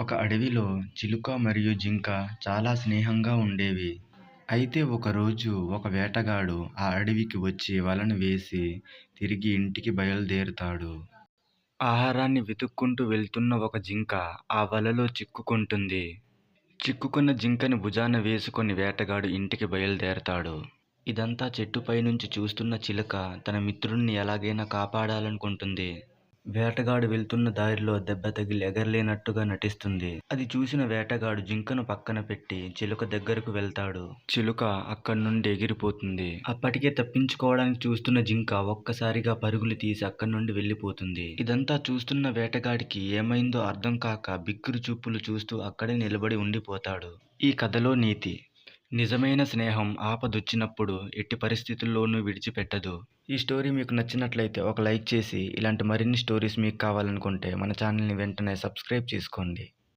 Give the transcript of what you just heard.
ఒక అడవిలో చిలుక మరియు జింక చాలా స్నేహంగా ఉండేవి. అయితే ఒకరోజు ఒక వేటగాడు ఆ అడవికి వచ్చి వలను వేసి తిరిగి ఇంటికి బయలుదేరుతాడు. ఆహారాన్ని వెతుక్కుంటూ వెళ్తున్న ఒక జింక ఆ వలలో చిక్కుకుంటుంది. చిక్కుకున్న జింకని భుజాన వేసుకొని వేటగాడు ఇంటికి బయలుదేరతాడు. ఇదంతా చెట్టుపై నుంచి చూస్తున్న చిలుక తన మిత్రుడిని ఎలాగైనా కాపాడాలనుకుంటుంది. వేటగాడు వెళ్తున్న దారిలో దెబ్బ తగిలి ఎగరలేనట్టుగా నటిస్తుంది. అది చూసిన వేటగాడు జింకను పక్కన పెట్టి చిలుక దగ్గరకు వెళ్తాడు. చిలుక అక్కడి నుండి ఎగిరిపోతుంది. అప్పటికే తప్పించుకోవడానికి చూస్తున్న జింక ఒక్కసారిగా పరుగులు తీసి అక్కడి నుండి వెళ్ళిపోతుంది. ఇదంతా చూస్తున్న వేటగాడికి ఏమైందో అర్థం కాక బిక్కురు చూపులు చూస్తూ అక్కడే నిలబడి ఉండిపోతాడు. ఈ కథలో నీతి. నిజమైన స్నేహం ఆపదొచ్చినప్పుడు ఎట్టి పరిస్థితుల్లోనూ విడిచిపెట్టదు. ఈ స్టోరీ మీకు నచ్చినట్లయితే ఒక లైక్ చేసి ఇలాంటి మరిన్ని స్టోరీస్ మీకు కావాలనుకుంటే మన ఛానల్ని వెంటనే సబ్స్క్రైబ్ చేసుకోండి.